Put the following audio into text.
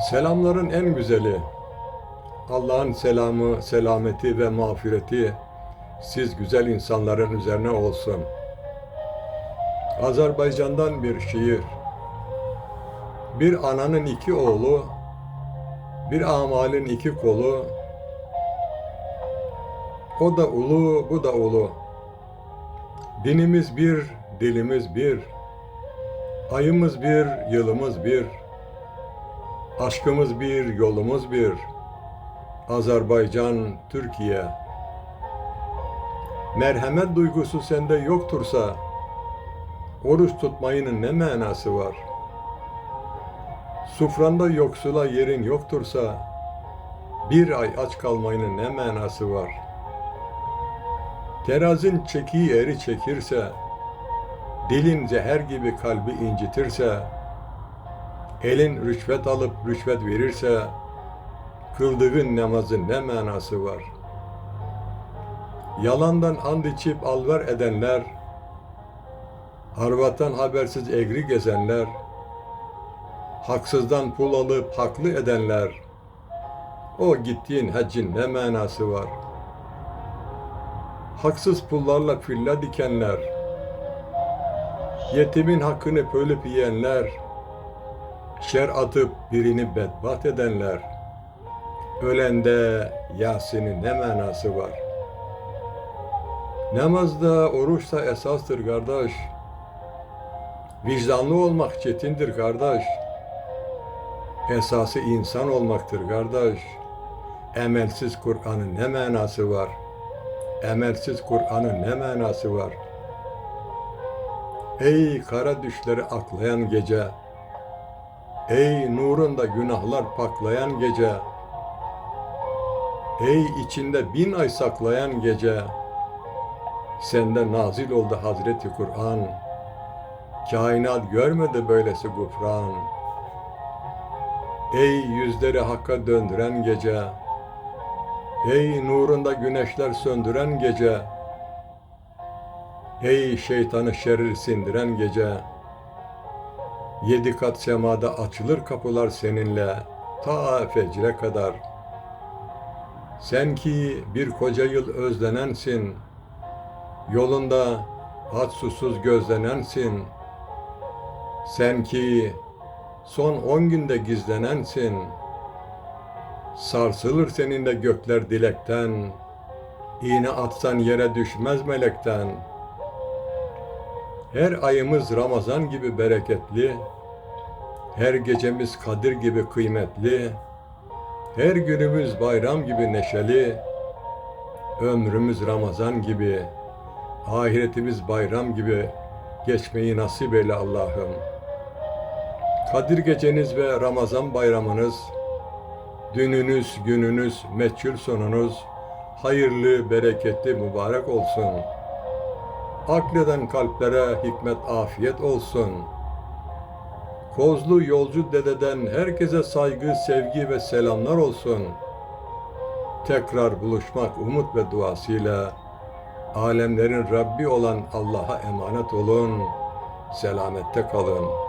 Selamların en güzeli, Allah'ın selamı, selameti ve mağfireti siz güzel insanların üzerine olsun. Azerbaycan'dan bir şiir. Bir ananın iki oğlu, bir amalin iki kolu, o da ulu, bu da ulu. Dinimiz bir, dilimiz bir. Ayımız bir, yılımız bir. Aşkımız bir, yolumuz bir. Azerbaycan, Türkiye. Merhamet duygusu sende yoktursa, oruç tutmayının ne manası var? Sufranda yoksula yerin yoktursa, bir ay aç kalmayının ne manası var? Terazin çekiği eri çekirse, dilin zehir gibi kalbi incitirse, elin rüşvet alıp rüşvet verirse, kıldığın namazın ne manası var? Yalandan and içip alver edenler, harvattan habersiz egri gezenler, haksızdan pul alıp haklı edenler, o gittiğin haccin ne manası var? Haksız pullarla filla dikenler, yetimin hakkını bölüp yiyenler, şer atıp birini bedbaht edenler, ölende Yasin'in ne manası var? Namazda, oruçta esastır kardeş. Vicdanlı olmak çetindir kardeş. Esası insan olmaktır kardeş. Emelsiz Kur'an'ın ne manası var? Emelsiz Kur'an'ın ne manası var? Ey kara düşleri aklayan gece, Ey nurunda günahlar paklayan gece, Ey içinde bin ay saklayan gece, Sende nazil oldu Hazreti Kur'an, Kainat görmedi böylesi gufran. Ey yüzleri hakka döndüren gece, Ey nurunda güneşler söndüren gece, Ey şeytanı şerir sindiren gece, Yedi kat semada açılır kapılar seninle ta fecre kadar. Sen ki bir koca yıl özlenensin, yolunda aç susuz gözlenensin. Sen ki son on günde gizlenensin. Sarsılır seninle gökler dilekten, iğne atsan yere düşmez melekten. Her ayımız Ramazan gibi bereketli, her gecemiz Kadir gibi kıymetli, her günümüz bayram gibi neşeli, ömrümüz Ramazan gibi, ahiretimiz bayram gibi geçmeyi nasip eyle Allah'ım. Kadir geceniz ve Ramazan bayramınız, dününüz, gününüz, meçhul sonunuz, hayırlı, bereketli, mübarek olsun. Akleden kalplere hikmet, afiyet olsun. Kozlu yolcu dededen herkese saygı, sevgi ve selamlar olsun. Tekrar buluşmak umut ve duasıyla alemlerin Rabbi olan Allah'a emanet olun. Selamette kalın.